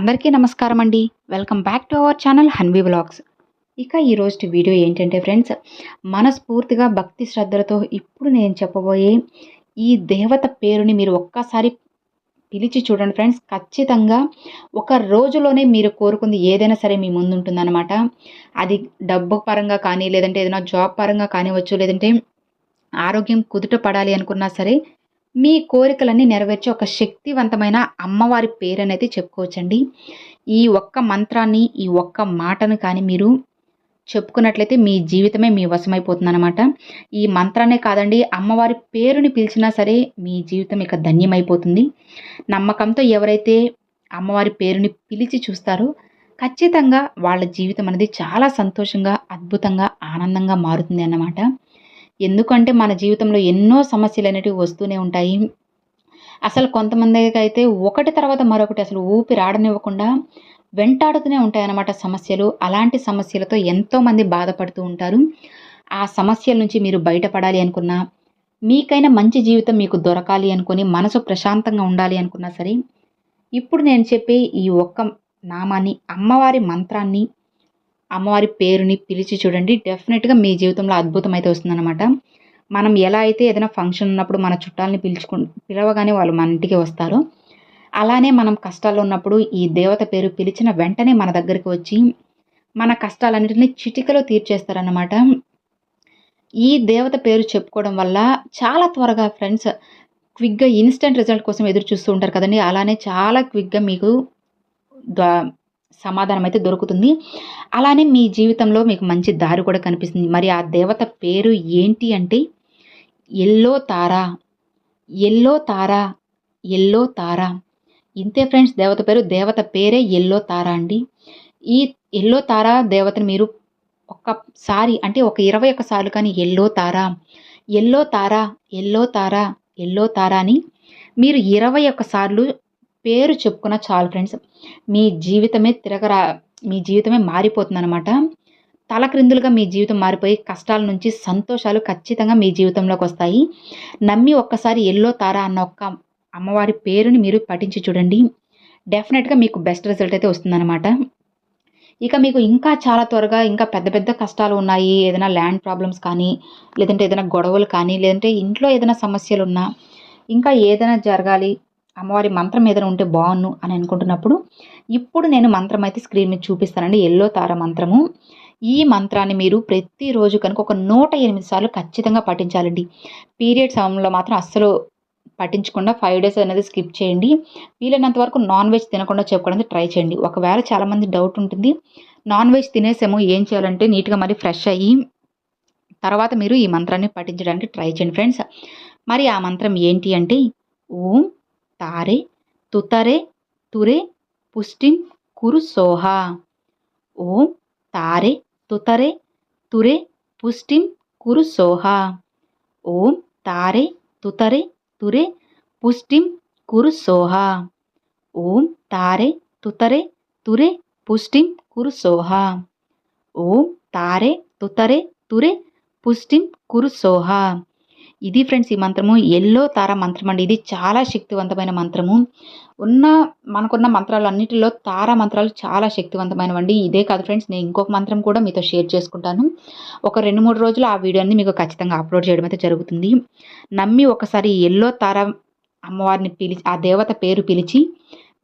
అందరికీ నమస్కారం అండి. Welcome back to our channel Hanvi vlogs. ఇక ఈరోజు వీడియో ఏంటంటే ఫ్రెండ్స్ మనస్ఫూర్తిగా భక్తి శ్రద్ధలతో ఇప్పుడు నేను చెప్పబోయే ఈ దేవత పేరుని మీరు ఒక్కసారి పిలిచి చూడండి ఫ్రెండ్స్. ఖచ్చితంగా ఒక రోజులోనే మీరు కోరుకుంది ఏదైనా సరే మీ ముందు ఉంటుందన్నమాట అది డబ్బు పరంగా కానీ లేదంటే ఏదైనా జాబ్ పరంగా కానివచ్చు లేదంటే ఆరోగ్యం కుదుట పడాలి అనుకున్నా సరే మీ కోరికలన్నీ నెరవేర్చే ఒక శక్తివంతమైన అమ్మవారి పేరు అనేది చెప్పుకోవచ్చండి. ఈ ఒక్క మంత్రాన్ని ఈ ఒక్క మాటను కానీ మీరు చెప్పుకున్నట్లయితే మీ జీవితమే మీ వశమైపోతుందన్నమాట. ఈ మంత్రాన్నే కాదండి అమ్మవారి పేరుని పిలిచినా సరే మీ జీవితం ఇక ధన్యమైపోతుంది. నమ్మకంతో ఎవరైతే అమ్మవారి పేరుని పిలిచి చూస్తారో ఖచ్చితంగా వాళ్ళ జీవితం అనేది చాలా సంతోషంగా అద్భుతంగా ఆనందంగా మారుతుంది అన్నమాట. ఎందుకంటే మన జీవితంలో ఎన్నో సమస్యలు అనేటివి వస్తూనే ఉంటాయి. అసలు కొంతమందికి అయితే ఒకటి తర్వాత మరొకటి అసలు ఊపి రాడనివ్వకుండా వెంటాడుతూనే ఉంటాయన్నమాట సమస్యలు. అలాంటి సమస్యలతో ఎంతోమంది బాధపడుతూ ఉంటారు. ఆ సమస్యల నుంచి మీరు బయటపడాలి అనుకున్నా మీకైనా మంచి జీవితం మీకు దొరకాలి అనుకుని మనసు ప్రశాంతంగా ఉండాలి అనుకున్నా సరే ఇప్పుడు నేను చెప్పే ఈ ఒక్క నామాన్ని అమ్మవారి మంత్రాన్ని అమ్మవారి పేరుని పిలిచి చూడండి. డెఫినెట్గా మీ జీవితంలో అద్భుతం అయితే వస్తుందన్నమాట. మనం ఎలా అయితే ఏదైనా ఫంక్షన్ ఉన్నప్పుడు మన చుట్టాలని పిలుచుకు పిలవగానే వాళ్ళు మన ఇంటికి వస్తారో. అలానే మనం కష్టాల్లో ఉన్నప్పుడు ఈ దేవత పేరు పిలిచిన వెంటనే మన దగ్గరికి వచ్చి మన కష్టాలన్నింటినీ చిటికలో తీర్చేస్తారన్నమాట. ఈ దేవత పేరు చెప్పుకోవడం వల్ల చాలా త్వరగా ఫ్రెండ్స్ క్విక్గా ఇన్స్టెంట్ రిజల్ట్ కోసం ఎదురు చూస్తూ ఉంటారు కదండి. అలానే చాలా క్విక్గా మీకు సమాధానం అయితే దొరుకుతుంది. అలానే మీ జీవితంలో మీకు మంచి దారి కూడా కనిపిస్తుంది. మరి ఆ దేవత పేరు ఏంటి అంటే yellow Tara yellow Tara yellow Tara. ఇంతే ఫ్రెండ్స్ దేవత పేరు దేవత పేరే ఎల్లో తారా అండి. ఈ ఎల్లో తారా దేవతను మీరు ఒక్కసారి అంటే ఒక ఇరవై ఒక్కసార్లు కానీ yellow Tara yellow Tara yellow Tara yellow Tara అని మీరు ఇరవై ఒక్కసార్లు పేరు చెప్పుకున్న చాలు ఫ్రెండ్స్. మీ జీవితమే తిరగరా మీ జీవితమే మారిపోతుందన్నమాట. తలక్రిందులుగా మీ జీవితం మారిపోయి కష్టాల నుంచి సంతోషాలు ఖచ్చితంగా మీ జీవితంలోకి వస్తాయి. నమ్మి ఒక్కసారి ఎల్లో తారా అన్న ఒక్క అమ్మవారి పేరుని మీరు పఠించి చూడండి. డెఫినెట్గా మీకు బెస్ట్ రిజల్ట్ అయితే వస్తుందన్నమాట. ఇక మీకు ఇంకా చాలా త్వరగా ఇంకా పెద్ద పెద్ద కష్టాలు ఉన్నాయి. ఏదైనా ల్యాండ్ ప్రాబ్లమ్స్ కానీ లేదంటే ఏదైనా గొడవలు కానీ లేదంటే ఇంట్లో ఏదైనా సమస్యలు ఉన్నా ఇంకా ఏదైనా జరగాలి అమ్మవారి మంత్రం ఏదైనా ఉంటే బాగున్ను అని అనుకుంటున్నప్పుడు ఇప్పుడు నేను మంత్రం అయితే స్క్రీన్ మీద చూపిస్తానండి. ఎల్లో తార మంత్రము. ఈ మంత్రాన్ని మీరు ప్రతిరోజు కనుక ఒక నూట ఎనిమిది సార్లు ఖచ్చితంగా పఠించాలండి. పీరియడ్ సమయంలో మాత్రం అస్సలు పట్టించకుండా ఫైవ్ డేస్ అనేది స్కిప్ చేయండి. వీలైనంత వరకు నాన్ వెజ్ తినకుండా చెప్పుకోవడానికి ట్రై చేయండి. ఒకవేళ చాలామంది డౌట్ ఉంటుంది నాన్ వెజ్ తినేసేమో ఏం చేయాలంటే నీట్గా మరి ఫ్రెష్ అయ్యి తర్వాత మీరు ఈ మంత్రాన్ని పఠించడానికి ట్రై చేయండి ఫ్రెండ్స్ మరి ఆ మంత్రం ఏంటి అంటే ఓం తారే తుతరే తురే పుష్టిం కురు సోహ. ఓం తారే తుతరే తురే పుష్టిం కురు సోహ. ఓం తారే తుతరే తురే పుష్టిం కురు సోహ. ఓం తారే తుతరే తురే పుష్టిం కురు సోహ. ఓం తారే తుతరే తురే పుష్టిం కురు సోహ. ఇది ఫ్రెండ్స్ ఈ మంత్రము. ఎల్లో తార మంత్రం అండి. ఇది చాలా శక్తివంతమైన మంత్రము. ఉన్న మనకున్న మంత్రాలు అన్నిటిలో తార మంత్రాలు చాలా శక్తివంతమైనవండి. ఇదే కాదు ఫ్రెండ్స్ నేను ఇంకొక మంత్రం కూడా మీతో షేర్ చేసుకుంటాను. ఒక రెండు మూడు రోజులు ఆ వీడియోని మీకు ఖచ్చితంగా అప్లోడ్ చేయడం అయితే జరుగుతుంది. నమ్మి ఒకసారి ఎల్లో తార అమ్మవారిని పిలిచి ఆ దేవత పేరు పిలిచి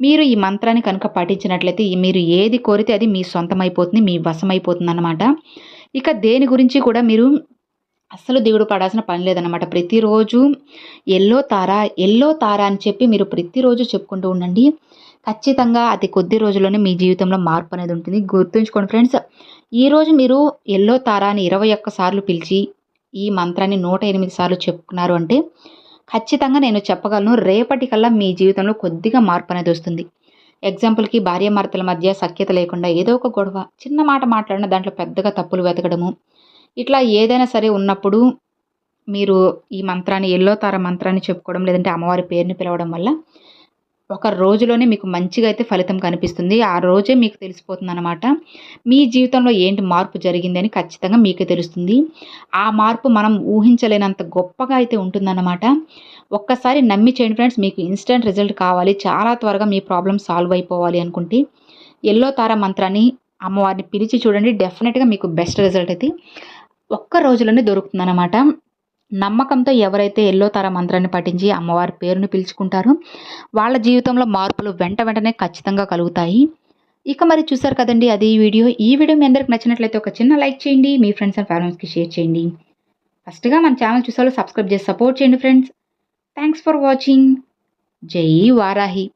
మీరు ఈ మంత్రాన్ని కనుక పఠించినట్లయితే మీరు ఏది కోరితే అది మీ సొంతమైపోతుంది మీ వశమైపోతుంది అన్నమాట ఇక దేని గురించి కూడా మీరు అస్సలు దిగుడు పడాల్సిన పని లేదనమాట ప్రతిరోజు ఎల్లో తార ఎల్లో తార అని చెప్పి మీరు ప్రతిరోజు చెప్పుకుంటూ ఉండండి. ఖచ్చితంగా అది కొద్ది రోజుల్లోనే మీ జీవితంలో మార్పు అనేది ఉంటుంది. గుర్తుంచుకోండి ఫ్రెండ్స్ ఈరోజు మీరు ఎల్లో తారాని ఇరవై ఒక్క సార్లు పిలిచి ఈ మంత్రాన్ని నూట ఎనిమిది సార్లు చెప్పుకున్నారు అంటే ఖచ్చితంగా నేను చెప్పగలను రేపటికల్లా మీ జీవితంలో కొద్దిగా మార్పు అనేది వస్తుంది. ఎగ్జాంపుల్కి భార్యాభర్తల మధ్య సఖ్యత లేకుండా ఏదో ఒక గొడవ చిన్న మాట మాట్లాడిన దాంట్లో పెద్దగా తప్పులు వెతకడము ఇట్లా ఏదైనా సరే ఉన్నప్పుడు మీరు ఈ మంత్రాన్ని ఎల్లో తార మంత్రాన్ని చెప్పుకోవడం లేదంటే అమ్మవారి పేరుని పిలవడం వల్ల ఒక రోజులోనే మీకు మంచిగా అయితే ఫలితం కనిపిస్తుంది. ఆ రోజే మీకు తెలిసిపోతుంది అనమాట మీ జీవితంలో ఏంటి మార్పు జరిగిందని ఖచ్చితంగా మీకు తెలుస్తుంది. ఆ మార్పు మనం ఊహించలేనంత గొప్పగా అయితే ఉంటుందన్నమాట. ఒక్కసారి నమ్మి చేయండి ఫ్రెండ్స్ మీకు ఇన్స్టెంట్ రిజల్ట్ కావాలి. చాలా త్వరగా మీ ప్రాబ్లమ్ సాల్వ్ అయిపోవాలి అనుకుంటే ఎల్లో తార మంత్రాన్ని అమ్మవారిని పిలిచి చూడండి. డెఫినెట్గా మీకు బెస్ట్ రిజల్ట్ అయితే ఒక్క రోజులోనే దొరుకుతుందన్నమాట. నమ్మకంతో ఎవరైతే ఎల్లో తార మంత్రాన్ని పఠించి అమ్మవారి పేరును పిలుచుకుంటారో వాళ్ళ జీవితంలో మార్పులు వెంట వెంటనే ఖచ్చితంగా కలుగుతాయి. ఇక మరి చూసారు కదండి అది ఈ వీడియో. ఈ వీడియో మీ అందరికి నచ్చినట్లయితే ఒక చిన్న లైక్ చేయండి మీ ఫ్రెండ్స్ అండ్ ఫ్యామిలీస్కి షేర్ చేయండి. ఫస్ట్గా మన ఛానల్ చూసాలో సబ్స్క్రైబ్ చేసి సపోర్ట్ చేయండి ఫ్రెండ్స్. థ్యాంక్స్ ఫర్ వాచింగ్ జై వారాహి.